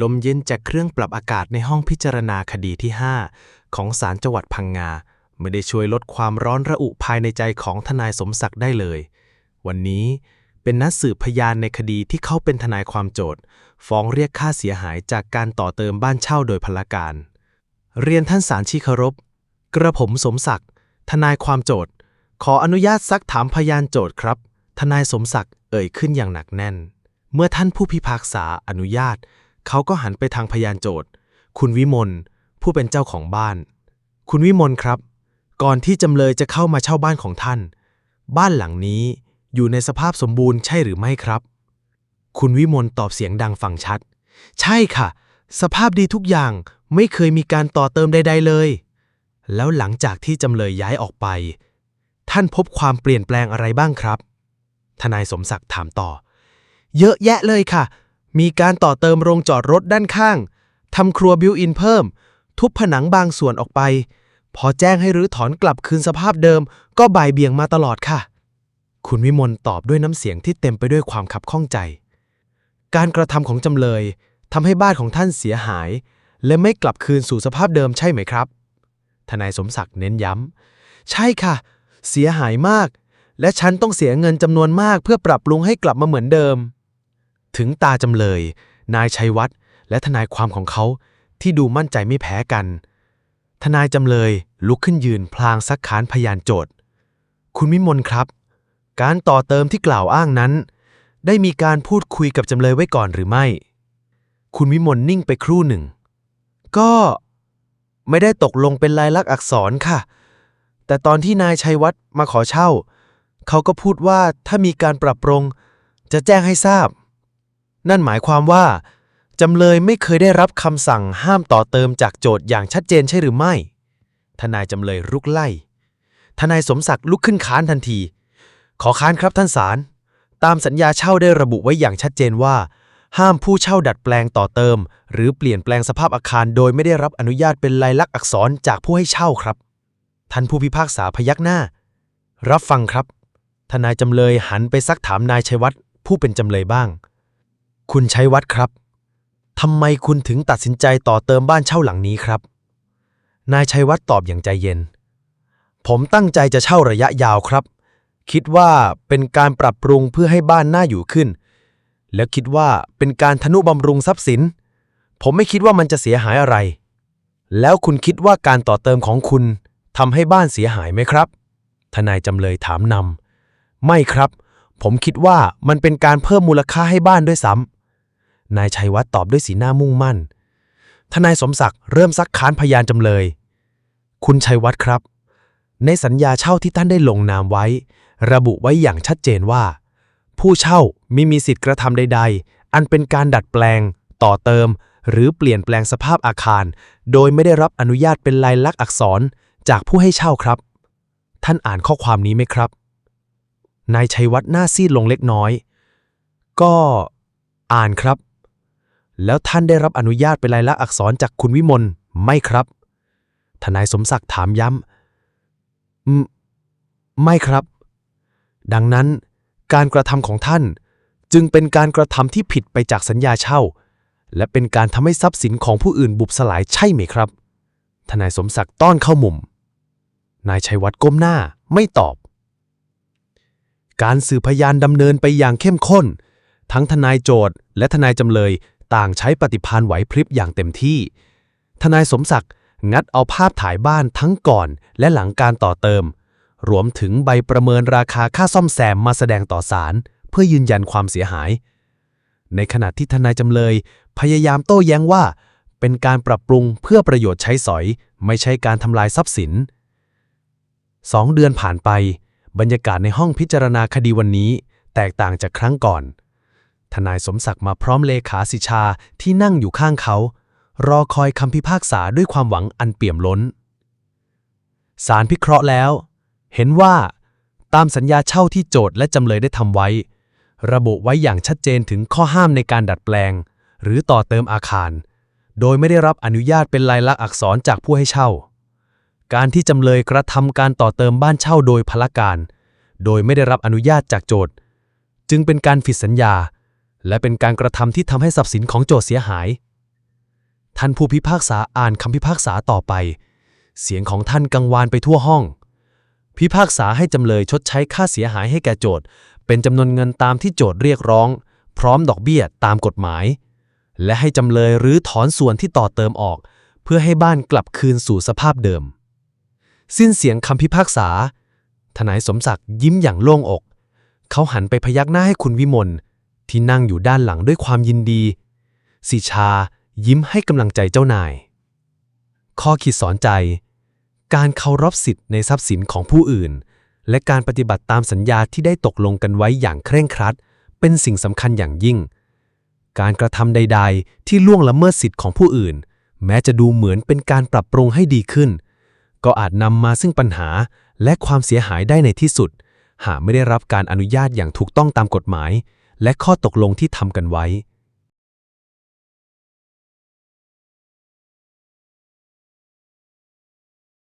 ลมเย็นจากเครื่องปรับอากาศในห้องพิจารณาคดีที่ 5 ของศาลจังหวัดพังงา ไม่ได้ช่วยลดความร้อนระอุภายในใจของทนายสมศักดิ์ได้เลย วันนี้เป็นนัดสืบพยานในคดีที่เขาเป็นทนายความโจทย์ ฟ้องเรียกค่าเสียหายจากการต่อเติมบ้านเช่าโดยพลการ เรียนท่านศาลชีเคารพ กระผมสมศักดิ์ ทนายความโจทย์ ขออนุญาตซักถามพยานโจทย์ครับ ทนายสมศักดิ์เอ่ยขึ้นอย่างหนักแน่น เมื่อท่านผู้พิพากษาอนุญาต เขาก็หันไปทางพยานโจทย์ คุณวิมลผู้เป็นเจ้าของบ้าน คุณวิมลครับ ก่อนที่จำเลยจะเข้ามาเช่าบ้านของท่าน บ้านหลังนี้อยู่ในสภาพสมบูรณ์ใช่หรือไม่ครับ คุณวิมลตอบเสียงดังฟังชัด ใช่ค่ะ สภาพดีทุกอย่างไม่เคยมีการต่อเติมใด ๆ เลย แล้วหลังจากที่จำเลยย้ายออกไป ท่านพบความเปลี่ยนแปลงอะไรบ้างครับ ทนายสมศักดิ์ถามต่อ เยอะแยะเลยค่ะ มีการต่อเติมโรงจอดรถด้านข้างทำครัวบิวอินเพิ่ม ทุบผนังบางส่วนออกไป พอแจ้งให้รื้อถอนกลับคืนสภาพเดิม ก็บ่ายเบี่ยงมาตลอดค่ะ คุณวิมลตอบด้วยน้ำเสียงที่เต็มไปด้วยความขับข้องใจ การกระทำของจำเลยทำให้บ้านของท่านเสียหาย และไม่กลับคืนสู่สภาพเดิมใช่ไหมครับ ทนายสมศักดิ์เน้นย้ำ ใช่ค่ะ เสียหายมาก และฉันต้องเสียเงินจำนวนมากเพื่อปรับปรุงให้กลับมาเหมือนเดิม ถึงตาจำเลย นายชัยวัฒน์และทนายความของเขาที่ดูมั่นใจไม่แพ้กัน ทนายจำเลยลุกขึ้นยืนพลางซักค้านพยานโจทย์ คุณวิมลครับ การต่อเติมที่กล่าวอ้างนั้น ได้มีการพูดคุยกับจำเลยไว้ก่อนหรือไม่ คุณวิมลนิ่งไปครู่หนึ่ง ก็ไม่ได้ตกลงเป็นลายลักษณ์อักษรค่ะ แต่ตอนที่นายชัยวัฒน์มาขอเช่า เขาก็พูดว่าถ้ามีการปรับปรุงจะแจ้งให้ทราบ นั่นหมายความว่า จำเลยไม่เคยได้รับคำสั่งห้ามต่อเติมจากโจทย์อย่างชัดเจนใช่หรือไม่ ทนายจำเลยรุกไล่ ทนายสมศักดิ์ลุกขึ้นค้านทันที ขอค้านครับท่านศาล ตามสัญญาเช่าได้ระบุไว้อย่างชัดเจนว่า ห้ามผู้เช่าดัดแปลงต่อเติม หรือเปลี่ยนแปลงสภาพอาคารโดยไม่ได้รับอนุญาตเป็นลายลักษณ์อักษรจากผู้ให้เช่าครับ ท่านผู้พิพากษาพยักหน้า รับฟังครับ ทนายจำเลยหันไปซักถามนายชัยวัฒน์ผู้เป็นจำเลยบ้าง คุณชัยวัฒน์ครับทำไมคุณถึงตัดสินใจต่อเติมบ้านเช่าหลังนี้ครับ นายชัยวัฒน์ตอบอย่างใจเย็น ผมตั้งใจจะเช่าระยะยาวครับ คิดว่าเป็นการปรับปรุงเพื่อให้บ้านน่าอยู่ขึ้น แล้วคิดว่าเป็นการทนุบำรุงทรัพย์สิน ผมไม่คิดว่ามันจะเสียหายอะไร แล้วคุณคิดว่าการต่อเติมของคุณทำให้บ้านเสียหายไหมครับ ทนายจำเลยถามนำไม่ครับ ผมคิดว่ามันเป็นการเพิ่มมูลค่าให้บ้านด้วยซ้ำ นายชัยวัฒน์ตอบด้วยสีหน้ามุ่งมั่น ทนายสมศักดิ์เริ่มซักค้านพยานจำเลย คุณชัยวัฒน์ครับ ในสัญญาเช่าที่ท่านได้ลงนามไว้ ระบุไว้อย่างชัดเจนว่า ผู้เช่าไม่มีสิทธิ์กระทำใด ๆ อันเป็นการดัดแปลง ต่อเติม หรือเปลี่ยนแปลงสภาพอาคาร โดยไม่ได้รับอนุญาตเป็นลายลักษณ์อักษรจากผู้ให้เช่าครับ ท่านอ่านข้อความนี้ไหมครับ นายชัยวัฒน์หน้าซีดลงเล็กน้อย ก็อ่านครับ แล้วท่านได้รับอนุญาตเป็นลายลักษณ์อักษรจากคุณวิมลไม่ครับ ทนายสมศักดิ์ถามย้ำอืมไม่ครับ ดังนั้นการกระทำของท่านจึงเป็นการกระทำที่ผิดไปจากสัญญาเช่า และเป็นการทำให้ทรัพย์สินของผู้อื่นบุบสลายใช่ไหมครับ ทนายสมศักดิ์ต้อนเข้ามุม นายชัยวัฒน์ก้มหน้าไม่ตอบ การสืบพยานดำเนินไปอย่างเข้มข้น ทั้งทนายโจทย์และทนายจำเลย ต่างใช้ปฏิภาณไหวพริบอย่างเต็มที่ ทนายสมศักดิ์งัดเอาภาพถ่ายบ้านทั้งก่อนและหลังการต่อเติม รวมถึงใบประเมินราคาค่าซ่อมแซมมาแสดงต่อศาลเพื่อยืนยันความเสียหาย ในขณะที่ทนายจำเลย พยายามโต้แย้งว่า เป็นการปรับปรุงเพื่อประโยชน์ใช้สอย ไม่ใช่การทำลายทรัพย์สินสองเดือนผ่านไป บรรยากาศในห้องพิจารณาคดีวันนี้ แตกต่างจากครั้งก่อน ทนายสมศักดิ์มาพร้อมเลขาสิชาที่นั่งอยู่ข้างเขา รอคอยคำพิพากษาด้วยความหวังอันเปี่ยมล้นศาลพิเคราะห์แล้ว เห็นว่า ตามสัญญาเช่าที่โจทย์และจำเลยได้ทำไว้ ระบุไว้อย่างชัดเจนถึงข้อห้ามในการดัดแปลง หรือต่อเติมอาคาร โดยไม่ได้รับอนุญาตเป็นลายลักษณ์อักษรจากผู้ให้เช่า การที่จำเลยกระทำการต่อเติมบ้านเช่าโดยพละการ โดยไม่ได้รับอนุญาตจากโจทย์ จึงเป็นการผิดสัญญา และเป็นการกระทำที่ทำให้ทรัพย์สินของโจทย์เสียหาย ท่านผู้พิพากษาอ่านคำพิพากษาต่อไป เสียงของท่านกังวานไปทั่วห้อง พิพากษาให้จำเลยชดใช้ค่าเสียหายให้แก่โจทย์ เป็นจำนวนเงินตามที่โจทย์เรียกร้อง พร้อมดอกเบี้ยตามกฎหมาย และให้จำเลยรื้อถอนส่วนที่ต่อเติมออก เพื่อให้บ้านกลับคืนสู่สภาพเดิม สิ้นเสียงคำพิพากษา ทนายสมศักดิ์ยิ้มอย่างโล่งอก เขาหันไปพยักหน้าให้คุณวิมล ที่นั่งอยู่ด้านหลังด้วยความยินดี สิชายิ้มให้กำลังใจเจ้านาย ข้อคิดสอนใจ การเคารพสิทธิ์ในทรัพย์สินของผู้อื่น และการปฏิบัติตามสัญญาที่ได้ตกลงกันไว้อย่างเคร่งครัด เป็นสิ่งสำคัญอย่างยิ่ง การกระทำใด ๆ ที่ล่วงละเมิดสิทธิ์ของผู้อื่น แม้จะดูเหมือนเป็นการปรับปรุงให้ดีขึ้น ก็อาจนำมาซึ่งปัญหาและความเสียหายได้ในที่สุด หากไม่ได้รับการอนุญาตอย่างถูกต้องตามกฎหมาย และข้อตกลงที่ทำกันไว้